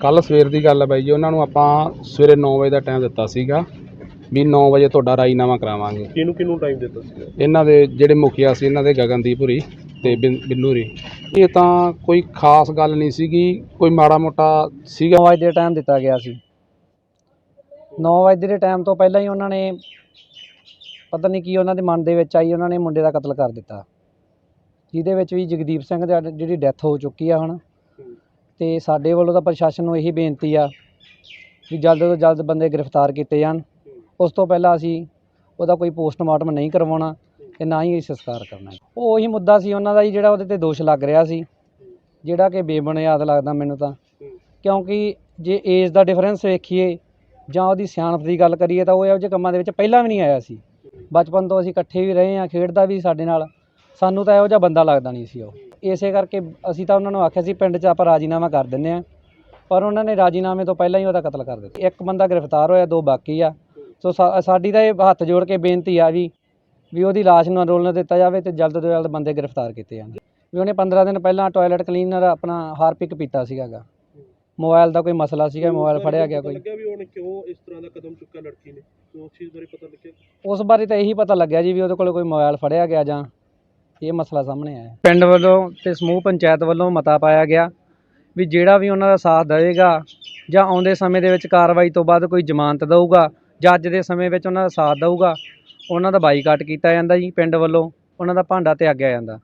ਕੱਲ ਸਵੇਰ ਦੀ ਗੱਲ ਹੈ ਬਾਈ ਜੀ ਉਹਨਾਂ ਨੂੰ ਆਪਾਂ ਸਵੇਰੇ 9 ਵਜੇ ਦਾ ਟਾਈਮ ਦਿੱਤਾ ਸੀਗਾ ਵੀ 9 ਵਜੇ ਤੁਹਾਡਾ ਰਾਜੀਨਾਮਾ ਕਰਾਵਾਂਗੇ। ਕਿਹਨੂੰ ਕਿਹਨੂੰ ਟਾਈਮ ਦਿੱਤਾ ਸੀ ਇਹਨਾਂ ਦੇ ਜਿਹੜੇ ਮੁਖੀਆ ਸੀ ਇਹਨਾਂ ਦੇ ਗਗਨਦੀਪੁਰੀ ਤੇ ਬਿੰ- ਬਿੰਨੂਰੀ ਇਹ ਤਾਂ ਕੋਈ ਖਾਸ ਗੱਲ ਨਹੀਂ ਸੀਗੀ ਕੋਈ ਮਾੜਾ ਮੋਟਾ ਸੀਗਾ। 9 ਵਜੇ ਦੇ ਟਾਈਮ ਦਿੱਤਾ ਗਿਆ ਸੀ। 9 ਵਜੇ ਦੇ ਟਾਈਮ ਤੋਂ ਪਹਿਲਾਂ ਹੀ ਉਹਨਾਂ ਨੇ ਪਤਾ ਨਹੀਂ ਕੀ ਉਹਨਾਂ ਦੇ ਮਨ ਦੇ ਵਿੱਚ ਆਈ ਉਹਨਾਂ ਨੇ ਮੁੰਡੇ ਦਾ ਕਤਲ ਕਰ ਦਿੱਤਾ। ਜਿਹਦੇ ਵਿੱਚ ਵੀ ਜਗਦੀਪ ਸਿੰਘ ਦਾ ਜਿਹੜੀ ਡੈਥ ਹੋ ਚੁੱਕੀ ਆ ਹੁਣ। ਅਤੇ ਸਾਡੇ ਵੱਲੋਂ ਤਾਂ ਪ੍ਰਸ਼ਾਸਨ ਨੂੰ ਇਹੀ ਬੇਨਤੀ ਆ ਵੀ ਜਲਦ ਤੋਂ ਜਲਦ ਬੰਦੇ ਗ੍ਰਿਫਤਾਰ ਕੀਤੇ ਜਾਣ। ਉਸ ਤੋਂ ਪਹਿਲਾਂ ਅਸੀਂ ਉਹਦਾ ਕੋਈ ਪੋਸਟਮਾਰਟਮ ਨਹੀਂ ਕਰਵਾਉਣਾ ਤੇ ਨਾ ਹੀ ਸੰਸਕਾਰ ਕਰਨਾ। ਉਹ ਉਹੀ ਮੁੱਦਾ ਸੀ, ਉਹਨਾਂ ਦਾ ਜੀ ਜਿਹੜਾ ਉਹਦੇ ਤੇ ਦੋਸ਼ ਲੱਗ ਰਿਹਾ ਸੀ, ਜਿਹੜਾ ਕਿ ਬੇਬੁਨਿਆਦ ਲੱਗਦਾ ਮੈਨੂੰ ਤਾਂ। ਕਿਉਂਕਿ ਜੇ ਏਜ ਦਾ ਡਿਫਰੈਂਸ ਵੇਖੀਏ ਜਾਂ ਉਹਦੀ ਸਿਆਣਪ ਦੀ ਗੱਲ ਕਰੀਏ ਤਾਂ ਉਹ ਇਹੋ ਜਿਹੇ ਕੰਮਾਂ ਦੇ ਵਿੱਚ ਪਹਿਲਾਂ ਵੀ ਨਹੀਂ ਆਇਆ ਸੀ। ਬਚਪਨ ਤੋਂ ਅਸੀਂ ਇਕੱਠੇ ਵੀ ਰਹੇ ਹਾਂ, ਖੇਡਦਾ ਵੀ ਸਾਡੇ ਨਾਲ। ਸਾਨੂੰ ਤਾਂ ਇਹੋ ਜਿਹਾ ਬੰਦਾ ਲੱਗਦਾ ਨਹੀਂ ਸੀ ਉਹ। ਇਸੇ ਕਰਕੇ ਅਸੀਂ ਤਾਂ ਉਹਨਾਂ ਨੂੰ ਆਖਿਆ ਸੀ ਪਿੰਡ 'ਚ ਆਪਾਂ ਰਾਜੀਨਾਮਾ ਕਰ ਦਿੰਨੇ ਆ ਪਰ ਉਹਨਾਂ ਨੇ ਰਾਜੀਨਾਮੇ ਤੋਂ ਪਹਿਲਾਂ ਹੀ ਉਹਦਾ ਕਤਲ ਕਰ ਦਿੱਤਾ। ਇੱਕ ਬੰਦਾ ਗ੍ਰਿਫਤਾਰ ਹੋਇਆ ਦੋ ਬਾਕੀ ਆ। ਸੋ ਸਾਡੀ ਤਾਂ ਇਹ ਹੱਥ ਜੋੜ ਕੇ ਬੇਨਤੀ ਆ ਵੀ ਵੀ ਉਹਦੀ ਲਾਸ਼ ਨੂੰ ਅੰਦੋਲਨ ਦਿੱਤਾ ਜਾਵੇ ਤੇ ਜਲਦ ਤੋਂ ਜਲਦ ਬੰਦੇ ਗ੍ਰਿਫਤਾਰ ਕੀਤੇ ਜਾਣ। ਵੀ ਉਹਨੇ 15 ਦਿਨ ਪਹਿਲਾਂ ਟਾਇਲਟ ਕਲੀਨਰ ਆਪਣਾ ਹਾਰਪਿਕ ਪੀਤਾ ਸੀਗਾਗਾ। ਮੋਬਾਈਲ ਦਾ ਕੋਈ ਮਸਲਾ ਸੀਗਾ ਮੋਬਾਈਲ ਫੜਿਆ ਗਿਆ ਕੋਈ। ਲੱਗਿਆ ਵੀ ਉਹਨੇ ਕਿਉਂ ਇਸ ਤਰ੍ਹਾਂ ਦਾ ਕਦਮ ਚੁੱਕਿਆ ਲੜਕੀ ਨੇ? ਉਸ ਚੀਜ਼ ਬਾਰੇ ਪਤਾ ਲੱਗਿਆ? ਉਸ ਬਾਰੇ ਤਾਂ ਇਹੀ ਪਤਾ ਲੱਗਿਆ ਜੀ ਵੀ ਉਹਦੇ ਕੋਲ ਕੋਈ ਮੋਬਾਈਲ ਫੜਿਆ ਗਿਆ ਜਾਂ ਇਹ ਮਸਲਾ ਸਾਹਮਣੇ ਆਇਆ ਪਿੰਡ ਵੱਲੋਂ ਤੇ ਸਮੂਹ ਪੰਚਾਇਤ ਵੱਲੋਂ ਮਤਾ ਪਾਇਆ ਗਿਆ ਵੀ ਜਿਹੜਾ ਵੀ ਉਹਨਾਂ ਦਾ ਸਾਥ ਦੇਵੇਗਾ ਜਾਂ ਆਉਂਦੇ ਸਮੇਂ ਦੇ ਵਿੱਚ ਕਾਰਵਾਈ ਤੋਂ ਬਾਅਦ ਕੋਈ ਜ਼ਮਾਨਤ ਦਊਗਾ ਜਾਂ ਅੱਜ ਦੇ ਸਮੇਂ ਵਿੱਚ ਉਹਨਾਂ ਦਾ ਸਾਥ ਦਊਗਾ ਉਹਨਾਂ ਦਾ ਬਾਈਕਾਟ ਕੀਤਾ ਜਾਂਦਾ ਜੀ ਪਿੰਡ ਵੱਲੋਂ ਉਹਨਾਂ ਦਾ ਭਾਂਡਾ ਤਿਆਗਿਆ ਜਾਂਦਾ।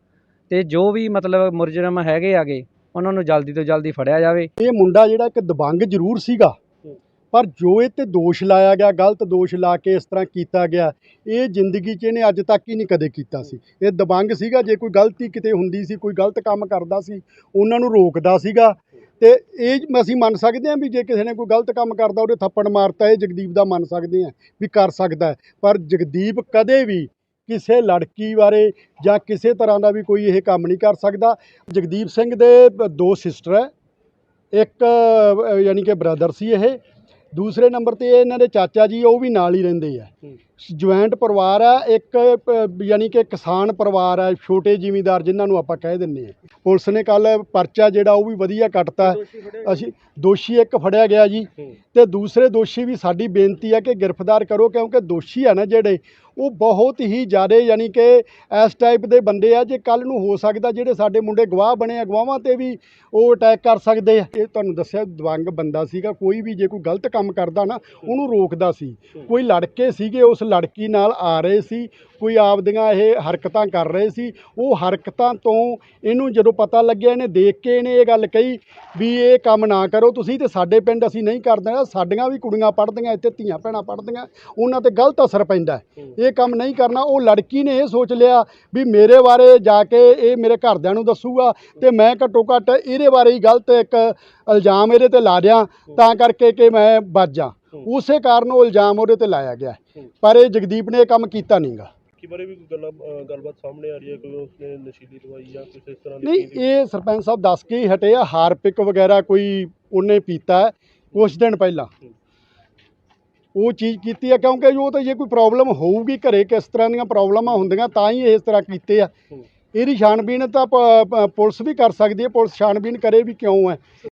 ਤੇ ਜੋ ਵੀ ਮਤਲਬ ਮੁਰਜਰਮ ਹੈਗੇ ਆਗੇ ਉਹਨਾਂ ਨੂੰ ਜਲਦੀ ਤੋਂ ਜਲਦੀ ਫੜਿਆ ਜਾਵੇ। ਇਹ ਮੁੰਡਾ ਜਿਹੜਾ ਇੱਕ ਦਬੰਗ ਜ਼ਰੂਰ ਸੀਗਾ ਪਰ ਜੋ ਇਹ ਤੇ ਦੋਸ਼ ਲਾਇਆ ਗਿਆ, ਗਲਤ ਦੋਸ਼ ਲਾ ਕੇ ਇਸ ਤਰ੍ਹਾਂ ਕੀਤਾ ਗਿਆ, ਇਹ ਜ਼ਿੰਦਗੀ 'ਚ ਇਹਨੇ ਅੱਜ ਤੱਕ ਹੀ ਨਹੀਂ ਕਦੇ ਕੀਤਾ ਸੀ। ਇਹ ਦਬੰਗ ਸੀਗਾ, ਜੇ ਕੋਈ ਗਲਤੀ ਕਿਤੇ ਹੁੰਦੀ ਸੀ, ਕੋਈ ਗਲਤ ਕੰਮ ਕਰਦਾ ਸੀ, ਉਹਨਾਂ ਨੂੰ ਰੋਕਦਾ ਸੀਗਾ। ਤੇ ਇਹ ਅਸੀਂ ਮੰਨ ਸਕਦੇ ਹਾਂ ਵੀ ਜੇ ਕਿਸੇ ਨੇ ਕੋਈ ਗਲਤ ਕੰਮ ਕਰਦਾ, ਉਹਦੇ ਥੱਪੜ ਮਾਰਤਾ, ਇਹ ਜਗਦੀਪ ਦਾ ਮੰਨ ਸਕਦੇ ਹਾਂ ਵੀ ਕਰ ਸਕਦਾ ਪਰ ਜਗਦੀਪ ਕਦੇ ਵੀ ਕਿਸੇ ਲੜਕੀ ਬਾਰੇ ਜਾਂ ਕਿਸੇ ਤਰ੍ਹਾਂ ਦਾ ਵੀ ਕੋਈ ਇਹ ਕੰਮ ਨਹੀਂ ਕਰ ਸਕਦਾ। ਜਗਦੀਪ ਸਿੰਘ ਦੇ ਦੋ ਸਿਸਟਰ ਹੈ। ਇੱਕ ਯਾਨੀ ਕਿ ਬ੍ਰਦਰ ਸੀ ਇਹ। ਦੂਸਰੇ ਨੰਬਰ ਤੇ ਇਹਨਾਂ ਦੇ ਚਾਚਾ ਜੀ ਉਹ ਵੀ ਨਾਲ ਹੀ ਰਹਿੰਦੇ ਆ। ਜੁਆਇੰਟ ਪਰਿਵਾਰ ਆ ਇੱਕ ਪ- ਯਾਨੀ ਕਿ ਕਿਸਾਨ ਪਰਿਵਾਰ ਆ ਛੋਟੇ ਜ਼ਿਮੀਂਦਾਰ ਜਿਨ੍ਹਾਂ ਨੂੰ ਆਪਾਂ ਕਹਿ ਦਿੰਨੇ ਆ ਪੁਲਿਸ ਨੇ ਕੱਲ ਪਰਚਾ ਜਿਹੜਾ ਉਹ ਵੀ ਵਧੀਆ ਕੱਟਤਾ। ਅਸੀਂ ਦੋਸ਼ੀ ਇੱਕ ਫੜਿਆ ਗਿਆ ਜੀ। ਤੇ ਦੂਸਰੇ ਦੋਸ਼ੀ ਵੀ ਸਾਡੀ ਬੇਨਤੀ ਹੈ ਕਿ ਗ੍ਰਿਫਤਾਰ ਕਰੋ ਕਿਉਂਕਿ ਦੋਸ਼ੀ ਆ ਨਾ ਜਿਹੜੇ ਉਹ ਬਹੁਤ ਹੀ ਜ਼ਿਆਦਾ ਯਾਨੀ ਕਿ ਇਸ ਟਾਈਪ ਦੇ ਬੰਦੇ ਆ ਜੇ ਕੱਲ ਨੂੰ ਹੋ ਸਕਦਾ ਜਿਹੜੇ ਸਾਡੇ ਮੁੰਡੇ ਗਵਾਹ ਬਣੇ ਆ ਗਵਾਹਾਂ ਤੇ ਵੀ ਉਹ ਅਟੈਕ ਕਰ ਸਕਦੇ ਆ। ਇਹ ਤੁਹਾਨੂੰ ਦੱਸਿਆ ਦਵੰਗ ਬੰਦਾ ਸੀਗਾ ਕੋਈ ਵੀ ਜੇ ਕੋਈ ਗਲਤ ਕੰਮ ਕਰਦਾ ਨਾ ਉਹਨੂੰ ਰੋਕਦਾ ਸੀ। ਕੋਈ ਲੜਕੇ ਸੀਗੇ ਉਸ ਲੜਕੀ ਨਾਲ ਆ ਰਹੇ ਸੀ ਕੋਈ ਆਪਦੀਆਂ ਇਹ ਹਰਕਤਾਂ ਕਰ ਰਹੇ ਸੀ ਉਹ ਹਰਕਤਾਂ ਤੋਂ ਇਹਨੂੰ ਜਦੋਂ ਪਤਾ ਲੱਗਿਆ ਇਹਨੇ ਦੇਖ ਕੇ ਇਹਨੇ ਇਹ ਗੱਲ ਕਹੀ ਵੀ ਇਹ ਕੰਮ ਨਾ ਕਰੋ ਤੁਸੀਂ ਤੇ ਸਾਡੇ ਪਿੰਡ ਅਸੀਂ ਨਹੀਂ ਕਰਦੇ ਸਾਡੀਆਂ ਵੀ ਕੁੜੀਆਂ ਪੜ੍ਹਦੀਆਂ ਇੱਥੇ ਧੀਆਂ ਭੈਣਾਂ ਪੜ੍ਹਦੀਆਂ ਉਹਨਾਂ ਤੇ ਗਲਤ ਅਸਰ ਪੈਂਦਾ। ਇਹ ਕੰਮ ਨਹੀਂ ਕਰਨਾ ਉਹ ਲੜਕੀ ਨੇ ਇਹ ਸੋਚ ਲਿਆ ਵੀ ਮੇਰੇ ਬਾਰੇ ਜਾ ਕੇ ਇਹ ਮੇਰੇ ਘਰਦਿਆਂ ਨੂੰ ਦੱਸੂਗਾ ਤੇ ਮੈਂ ਘੱਟੋ ਘੱਟ ਇਹਦੇ ਬਾਰੇ ਹੀ ਗਲਤ ਇੱਕ ਇਲਜ਼ਾਮ ਇਹਦੇ ਤੇ ਲਾ ਦਿਆਂ ਤਾਂ ਕਰਕੇ ਕਿ ਮੈਂ ਬਚ ਜਾ ਉਸੇ ਕਾਰਨ ਉਹ ਇਲਜ਼ਾਮ ਉਹਦੇ ਤੇ ਲਾਇਆ ਗਿਆ। ਪਰ ਇਹ ਜਗਦੀਪ ਨੇ ਇਹ ਕੰਮ ਕੀਤਾ ਨਹੀਂਗਾ। ਕੀ ਬਾਰੇ ਵੀ ਕੋਈ ਗੱਲਾਂ ਅ, ਗੱਲਬਾਤ ਸਾਹਮਣੇ ਆ ਰਹੀ ਹੈ? ਕੋਈ ਉਸਨੇ ਨਸ਼ੀਲੀ ਦਵਾਈ ਜਾਂ ਕੁਝ ਇਸ ਤਰ੍ਹਾਂ ਦੀ ਨਹੀਂ ਚੀਜ਼- ਇਹ ਸਰਪੰਚ ਸਾਹਿਬ ਦੱਸ ਕੇ ਹੀ ਹਟੇ ਆ। ਹਾਰਪਿਕ ਵਗੈਰਾ ਕੋਈ ਉਹਨੇ ਪੀਤਾ ਕੁਛ ਦਿਨ ਪਹਿਲਾਂ। ਉਹ ਚੀਜ਼ ਕੀਤੀ ਆ ਕਿਉਂਕਿ ਉਹ ਤਾਂ ਜੇ ਕੋਈ ਪ੍ਰੋਬਲਮ ਹੋਊਗੀ ਘਰੇ ਕਿਸ ਤਰ੍ਹਾਂ ਦੀਆਂ ਪ੍ਰੋਬਲਮਾਂ ਹੁੰਦੀਆਂ ਤਾਂ ਹੀ ਇਸ ਤਰ੍ਹਾਂ ਕੀਤੇ ਆ। ਇਹਦੀ ਛਾਣਬੀਣ ਤਾਂ ਪੁਲਿਸ ਵੀ ਕਰ ਸਕਦੀ ਹੈ। ਪੁਲਿਸ ਛਾਣਬੀਣ ਕਰੇ ਵੀ ਕਿਉਂ ਹੈ?